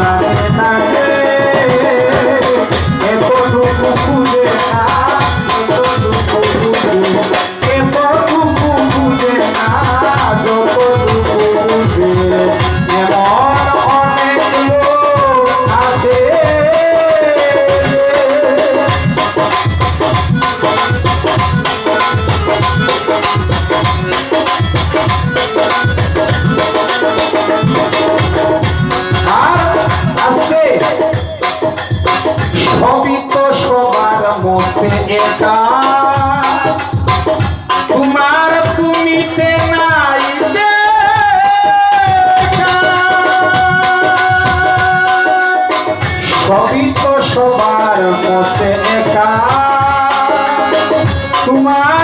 Jai সঙ্গে তোমার তুমিতে নাই সবই তো সবার মতে একা। তোমার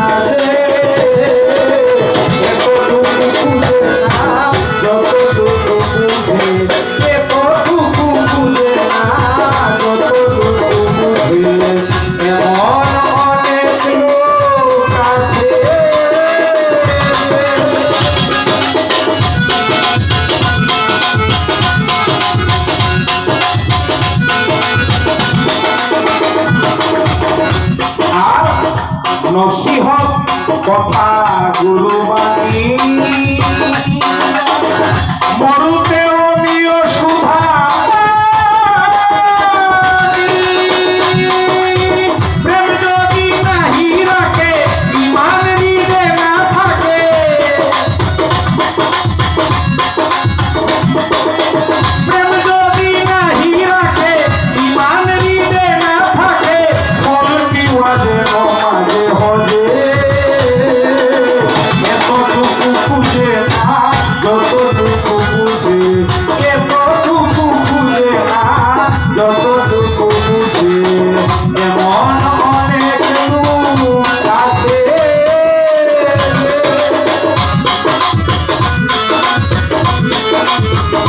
Hallelujah. নসিহত কথাগুলো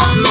Dios